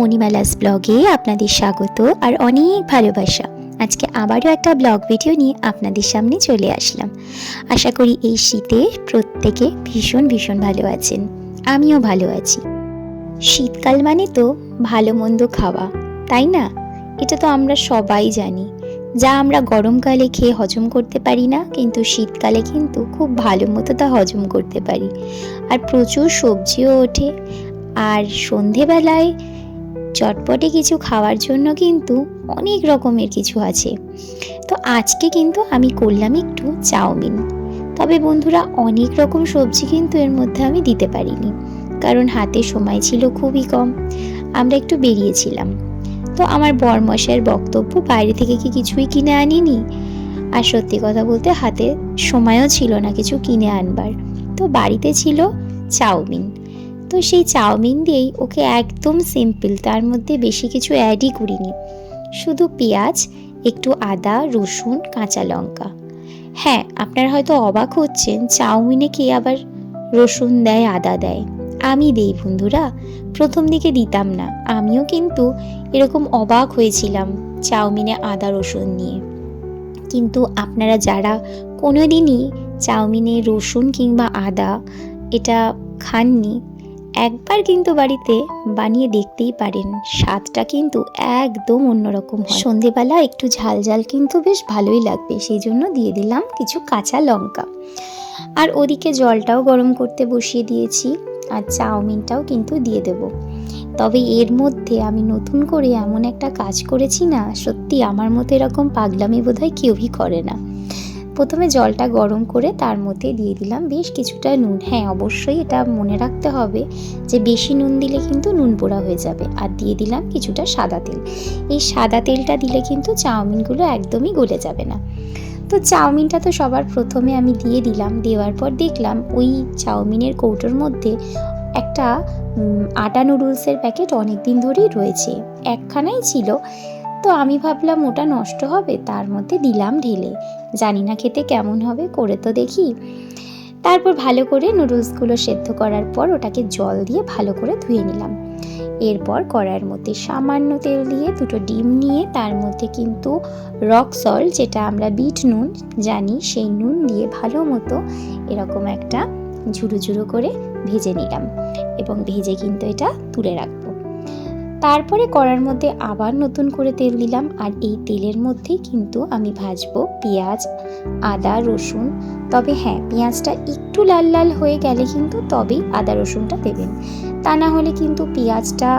মণিমালাস ব্লগে আপনাদের স্বাগত আর অনেক ভালোবাসা। আজকে আবারও একটা ব্লগ ভিডিও নিয়ে আপনাদের সামনে চলে আসলাম। আশা করি এই শীতে প্রত্যেকে ভীষণ ভীষণ ভালো আছেন। আমিও ভালো আছি। শীতকাল মানে তো ভালো মন্দ খাওয়া, তাই না? এটা তো আমরা সবাই জানি। যা আমরা গরমকালে খেয়ে হজম করতে পারি না, কিন্তু শীতকালে কিন্তু খুব ভালো মতো তা হজম করতে পারি। আর প্রচুর সবজিও ওঠে। আর সন্ধেবেলায় চটপটে কিছু খাওয়ার জন্য কিন্তু অনেক রকমের কিছু আছে। তো আজকে কিন্তু আমি করলাম একটু চাউমিন। তবে বন্ধুরা, অনেক রকম সবজি কিন্তু এর মধ্যে আমি দিতে পারিনি। কারণ হাতে সময় ছিল খুবই কম। আমরা একটু বেরিয়েছিলাম। তো আমার বরমশাইয়ের বক্তব্য, বাইরে থেকে কি কিছুই কিনে আনিনি? আর সত্যি কথা বলতে, হাতে সময়ও ছিল না কিছু কিনে আনবার। তো বাড়িতে ছিল চাউমিন। তো সেই চাউমিন দিয়েই ওকে একদম সিম্পল, তার মধ্যে বেশি কিছু অ্যাডই করিনি। শুধু পেঁয়াজ, একটু আদা, রসুন, কাঁচা লঙ্কা। হ্যাঁ আপনারা হয়তো অবাক হচ্ছেন চাউমিনে কে আবার রসুন দেয়, আদা দেয়। আমি দেই বন্ধুরা, প্রথম দিকে দিতাম না, আমিও কিন্তু এরকম অবাক হয়েছিলাম চাউমিনে আদা, রসুন নিয়ে। কিন্তু আপনারা যারা কোনো দিনই চাউমিনে রসুন কিংবা আদা এটা খাননি একবার কিন্তু বাড়িতে বানিয়ে দেখতেই পারেন। স্বাদটা কিন্তু একদম অন্যরকম সন্ধেবেলা একটু ঝাল ঝাল কিন্তু বেশ ভালোই লাগবে সেই জন্য দিয়ে দিলাম কিছু কাঁচা লঙ্কা। আর ওদিকে জলটাও গরম করতে বসিয়ে দিয়েছি, আর চাউমিনটাও কিন্তু দিয়ে দেব। তবে এর মধ্যে আমি নতুন করে এমন একটা কাজ করেছি না, সত্যি আমার মতো এরকম পাগলামি বোধহয় কেউই করে না। প্রথমে জলটা গরম করে তার মধ্যে দিয়ে দিলাম। বেশ কিছুটা নুন। হ্যাঁ অবশ্যই এটা মনে রাখতে হবে যে বেশি নুন দিলে কিন্তু নুন পোড়া হয়ে যাবে। আর দিয়ে দিলাম কিছুটা সাদা তেল। এই সাদা তেলটা দিলে কিন্তু চাউমিনগুলো একদমই গলে যাবে না। তো চাউমিনটা তো সবার প্রথমে আমি দিয়ে দিলাম। দেওয়ার পর দেখলাম ওই চাউমিনের কৌটোর মধ্যে একটা আটা নুডলসের প্যাকেট অনেক দিন ধরেই রয়েছে। একখানাই ছিল। তো আমি ভাবলাম ওটা নষ্ট হবে, তার মধ্যে দিলাম ঢেলে। জানি না খেতে কেমন হবে, করে তো দেখি। তারপর ভালো করে নুডলসগুলো সেদ্ধ করার পর ওটাকে জল দিয়ে ভালো করে ধুয়ে নিলাম। এরপর কড়াইয়ের মধ্যে সামান্য তেল দিয়ে দুটো ডিম নিয়ে তার মধ্যে কিন্তু রক সল্ট, যেটা আমরা বিট নুন জানি, সেই নুন দিয়ে ভালো মতো এরকম একটা ঝুরো ঝুরো করে ভেজে নিলাম। এবং ভেজে কিন্তু এটা তুলে রাখব। তারপরে কড়ার মধ্যে আবার নতুন করে তেল দিলাম আর এই তেলের মধ্যেই কিন্তু আমি ভাজবো পেঁয়াজ, আদা, রসুন। তবে হ্যাঁ পেঁয়াজটা একটু লাল লাল হয়ে গেলে কিন্তু তবেই আদা, রসুনটা দেবেন। তা না হলে কিন্তু পেঁয়াজটা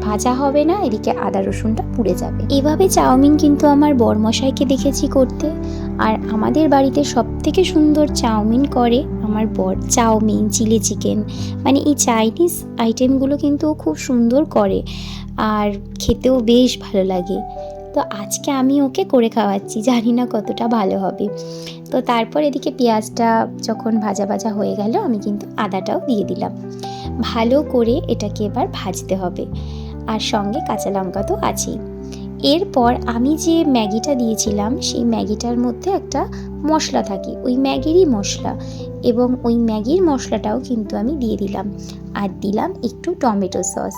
ভাজা হবে না, এদিকে আদা রসুনটা পুড়ে যাবে। এভাবে চাউমিন কিন্তু আমার বরমশাইকে দেখেছি করতে। আর আমাদের বাড়িতে সব থেকে সুন্দর চাউমিন করে আমার বর, চাউমিন, চিলি চিকেন। মানে এই চাইনিজ আইটেমগুলো কিন্তু খুব সুন্দর করে, আর খেতেও বেশ ভালো লাগে। তো আজকে আমি ওকে করে খাওয়াচ্ছি, জানি না কতটা ভালো হবে। তো তারপর এদিকে পেঁয়াজটা যখন ভাজা ভাজা হয়ে গেল, আমি কিন্তু আদাটাও দিয়ে দিলাম। ভালো করে এটাকে এবার ভাজতে হবে। আর সঙ্গে কাঁচা লঙ্কা তো আছেই। এরপর আমি যে ম্যাগিটা দিয়েছিলাম, সেই ম্যাগিটার মধ্যে একটা মশলা থাকে, ওই ম্যাগিরই মশলা। এবং ওই ম্যাগির মশলাটাও কিন্তু আমি দিয়ে দিলাম। আর দিলাম একটু টমেটো সস।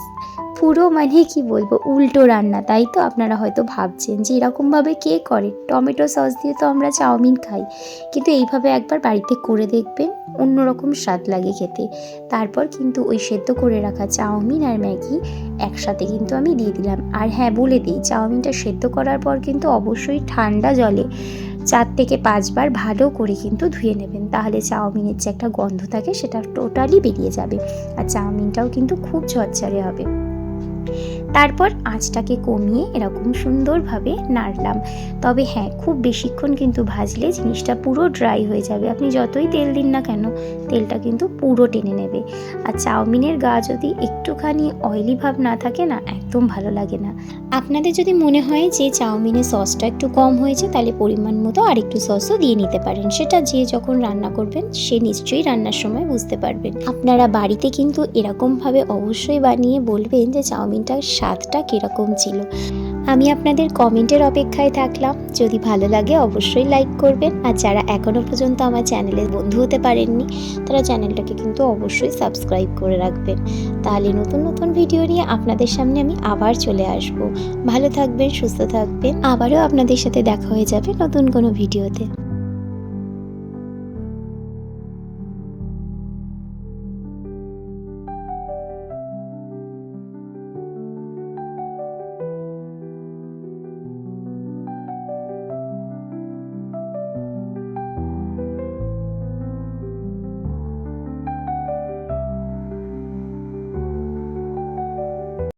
পুরো মানে কি বলব, উল্টো রান্না, তাই তো? আপনারা হয়তো ভাবছেন যে এরকমভাবে কে করে? টমেটো সস দিয়ে তো আমরা চাউমিন খাই। কিন্তু এইভাবে একবার বাড়িতে করে দেখবেন, অন্যরকম স্বাদ লাগে খেতে। তারপর কিন্তু ওই সেদ্ধ করে রাখা চাউমিন আর ম্যাগি একসাথে কিন্তু আমি দিয়ে দিলাম। আর হ্যাঁ বলে দিই, চাউমিনটা সেদ্ধ করার পর কিন্তু অবশ্যই ঠান্ডা জলে চার থেকে পাঁচবার ভালো করে কিন্তু ধুয়ে নেবেন। তাহলে চাউমিনের যে একটা গন্ধ থাকে, সেটা টোটালি বেরিয়ে যাবে। আর চাউমিনটাও কিন্তু খুব ঝরঝরে হবে। Thank you. তারপর আঁচটাকে কমিয়ে এরকম সুন্দরভাবে নাড়লাম। তবে হ্যাঁ খুব বেশিক্ষণ কিন্তু ভাজলে জিনিসটা পুরো ড্রাই হয়ে যাবে। আপনি যতই তেল দিন না কেন, তেলটা কিন্তু পুরো টেনে নেবে। আর চাউমিনের গা যদি একটুখানি অয়েলি ভাব না থাকে না, একদম ভালো লাগে না। আপনাদের যদি মনে হয় যে চাউমিনের সসটা একটু কম হয়েছে, তাহলে পরিমাণ মতো আরেকটু সসও দিয়ে নিতে পারেন। সেটা যে যখন রান্না করবেন, সে নিশ্চয়ই রান্নার সময় বুঝতে পারবেন। আপনারা বাড়িতে কিন্তু এরকমভাবে অবশ্যই বানিয়ে বলবেন যে চাউমিনটার স্বাদ স্বাদটা কীরকম ছিল। আমি আপনাদের কমেন্টের অপেক্ষায় থাকলাম। যদি ভালো লাগে অবশ্যই লাইক করবেন। আর যারা এখনও পর্যন্ত আমার চ্যানেলের বন্ধু হতে পারেননি, তারা চ্যানেলটাকে কিন্তু অবশ্যই সাবস্ক্রাইব করে রাখবেন। তাহলে নতুন নতুন ভিডিও নিয়ে আপনাদের সামনে আমি আবার চলে আসব। ভালো থাকবেন, সুস্থ থাকবেন। আবারও আপনাদের সাথে দেখা হয়ে যাবে নতুন কোনো ভিডিওতে।